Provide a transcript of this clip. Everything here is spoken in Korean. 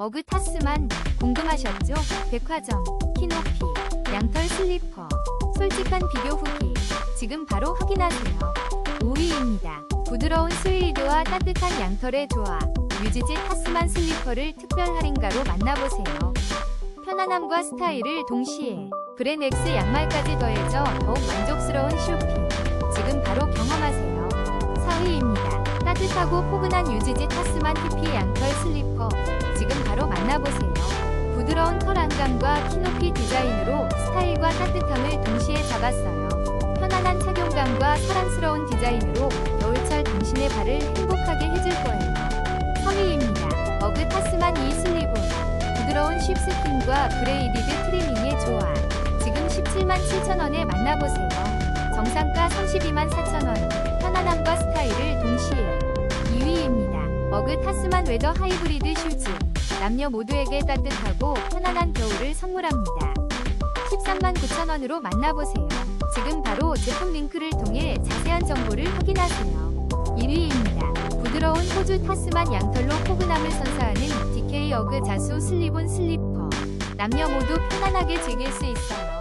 어그 타스만 궁금하셨죠? 백화점, 키높이, 양털 슬리퍼, 솔직한 비교 후기 지금 바로 확인하세요. 5위입니다. 부드러운 스웨이드와 따뜻한 양털의 조화 유지지 타스만 슬리퍼를 특별 할인가로 만나보세요. 편안함과 스타일을 동시에 브랜엑스 양말까지 더해져 더욱 만족스러운 쇼핑 지금 바로 경험하세요. 4위입니다. 따뜻하고 포근한 유지지 타스만 히피 양털 슬리퍼 털 안감과 키 높이 디자인으로 스타일과 따뜻함을 동시에 잡았어요. 편안한 착용감과 사랑스러운 디자인으로 겨울철 당신의 발을 행복하게 해줄 거예요. 3위입니다. 어그 타스만 이 슬리본 부드러운 쉽스킨과 브레이디드 트리밍의 조화 지금 17만 7천원에 만나보세요. 정상가 32만 4천원 그 타스만 웨더 하이브리드 슈즈 남녀 모두에게 따뜻하고 편안한 겨울을 선물합니다. 13만 9천원으로 만나보세요. 지금 바로 제품 링크를 통해 자세한 정보를 확인하세요. 1위입니다. 부드러운 호주 타스만 양털로 포근함을 선사하는 DK 어그 자수 슬리본 슬리퍼 남녀 모두 편안하게 즐길 수 있어요.